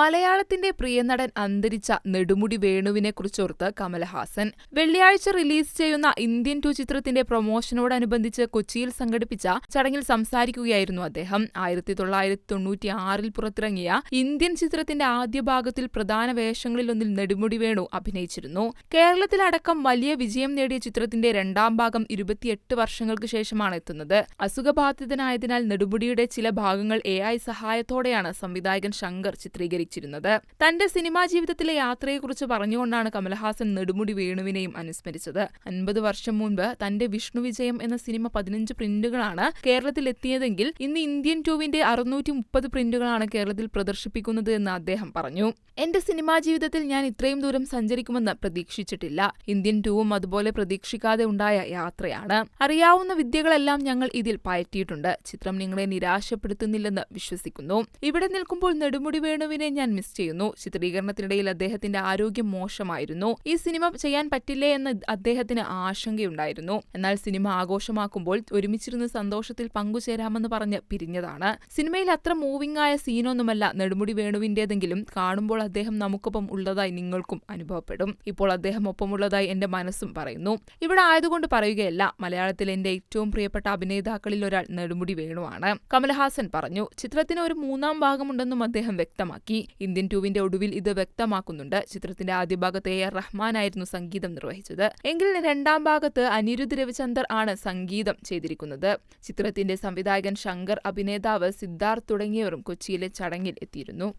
മലയാളത്തിന്റെ പ്രിയനടൻ അന്തരിച്ച നെടുമുടി വേണുവിനെ കുറിച്ചോർത്ത് കമലഹാസൻ. വെള്ളിയാഴ്ച റിലീസ് ചെയ്യുന്ന ഇന്ത്യൻ ടു ചിത്രത്തിന്റെ പ്രൊമോഷനോടനുബന്ധിച്ച് കൊച്ചിയിൽ സംഘടിപ്പിച്ച ചടങ്ങിൽ സംസാരിക്കുകയായിരുന്നു അദ്ദേഹം. ആയിരത്തി തൊള്ളായിരത്തി തൊണ്ണൂറ്റി ആറിൽ പുറത്തിറങ്ങിയ ഇന്ത്യൻ ചിത്രത്തിന്റെ ആദ്യ ഭാഗത്തിൽ പ്രധാന വേഷങ്ങളിലൊന്നിൽ നെടുമുടി വേണു അഭിനയിച്ചിരുന്നു. കേരളത്തിലടക്കം വലിയ വിജയം നേടിയ ചിത്രത്തിന്റെ രണ്ടാം ഭാഗം ഇരുപത്തിയെട്ട് വർഷങ്ങൾക്ക് ശേഷമാണ് എത്തുന്നത്. അസുഖബാധിതനായതിനാൽ നെടുമുടിയുടെ ചില ഭാഗങ്ങൾ എ ഐ സഹായത്തോടെയാണ് സംവിധായകൻ ശങ്കർ ചിത്രീകരിച്ചത് ചിത്രീകരിച്ചിരുന്നത് തന്റെ സിനിമാ ജീവിതത്തിലെ യാത്രയെക്കുറിച്ച് പറഞ്ഞുകൊണ്ടാണ് കമൽഹാസൻ നെടുമുടി വേണുവിനെയും അനുസ്മരിച്ചത്. അൻപത് വർഷം മുൻപ് തന്റെ വിഷ്ണു വിജയം എന്ന സിനിമ പതിനഞ്ച് പ്രിന്റുകളാണ് കേരളത്തിൽ എത്തിയതെങ്കിൽ ഇന്ന് ഇന്ത്യൻ ടൂവിന്റെ അറുന്നൂറ്റി മുപ്പത് പ്രിന്റുകളാണ് കേരളത്തിൽ പ്രദർശിപ്പിക്കുന്നത് എന്ന് അദ്ദേഹം പറഞ്ഞു. എന്റെ സിനിമാ ജീവിതത്തിൽ ഞാൻ ഇത്രയും ദൂരം സഞ്ചരിക്കുമെന്ന് പ്രതീക്ഷിച്ചിട്ടില്ല. ഇന്ത്യൻ ടൂവും അതുപോലെ പ്രതീക്ഷിക്കാതെ ഉണ്ടായ യാത്രയാണ്. അറിയാവുന്ന വിദ്യകളെല്ലാം ഞങ്ങൾ ഇതിൽ പയറ്റിയിട്ടുണ്ട്. ചിത്രം നിങ്ങളെ നിരാശപ്പെടുത്തുന്നില്ലെന്ന് വിശ്വസിക്കുന്നു. ഇവിടെ നിൽക്കുമ്പോൾ നെടുമുടി വേണുവിനെ ഞാൻ മിസ് ചെയ്യുന്നു. ചിത്രീകരണത്തിനിടയിൽ അദ്ദേഹത്തിന്റെ ആരോഗ്യം മോശമായിരുന്നു. ഈ സിനിമ ചെയ്യാൻ പറ്റില്ലേ എന്ന് അദ്ദേഹത്തിന് ആശങ്കയുണ്ടായിരുന്നു. എന്നാൽ സിനിമ ആഘോഷമാക്കുമ്പോൾ ഒരുമിച്ചിരുന്ന് സന്തോഷത്തിൽ പങ്കുചേരാമെന്ന് പറഞ്ഞ് പിരിഞ്ഞതാണ്. സിനിമയിൽ അത്ര മൂവിംഗ് ആയ സീനൊന്നുമല്ല നെടുമുടി വേണുവിന്റേതെങ്കിലും കാണുമ്പോൾ അദ്ദേഹം നമുക്കൊപ്പം ഉള്ളതായി നിങ്ങൾക്കും അനുഭവപ്പെടും. ഇപ്പോൾ അദ്ദേഹം ഒപ്പമുള്ളതായി എന്റെ മനസ്സും പറയുന്നു. ഇവിടെ ആയതുകൊണ്ട് പറയുകയല്ല. മലയാളത്തിൽ എന്റെ ഏറ്റവും പ്രിയപ്പെട്ട അഭിനേതാക്കളിൽ ഒരാൾ നെടുമുടി വേണുവാണ്. കമൽഹാസൻ പറഞ്ഞു ചിത്രത്തിന് ഒരു മൂന്നാം ഭാഗമുണ്ടെന്നും അദ്ദേഹം വ്യക്തമാക്കി. ഇന്ത്യൻ ടൂവിന്റെ ഒടുവിൽ ഇത് വ്യക്തമാക്കുന്നുണ്ട്. ചിത്രത്തിന്റെ ആദ്യ ഭാഗത്ത് എ ആർ റഹ്മാനായിരുന്നു സംഗീതം നിർവഹിച്ചത്. എങ്കിൽ രണ്ടാം ഭാഗത്ത് അനിരുദ്ധ് രവിചന്ദർ ആണ് സംഗീതം ചെയ്തിരിക്കുന്നത്. ചിത്രത്തിന്റെ സംവിധായകൻ ശങ്കർ അഭിനേതാവ് സിദ്ധാർത്ഥ് തുടങ്ങിയവരും കൊച്ചിയിലെ ചടങ്ങിൽ എത്തിയിരുന്നു.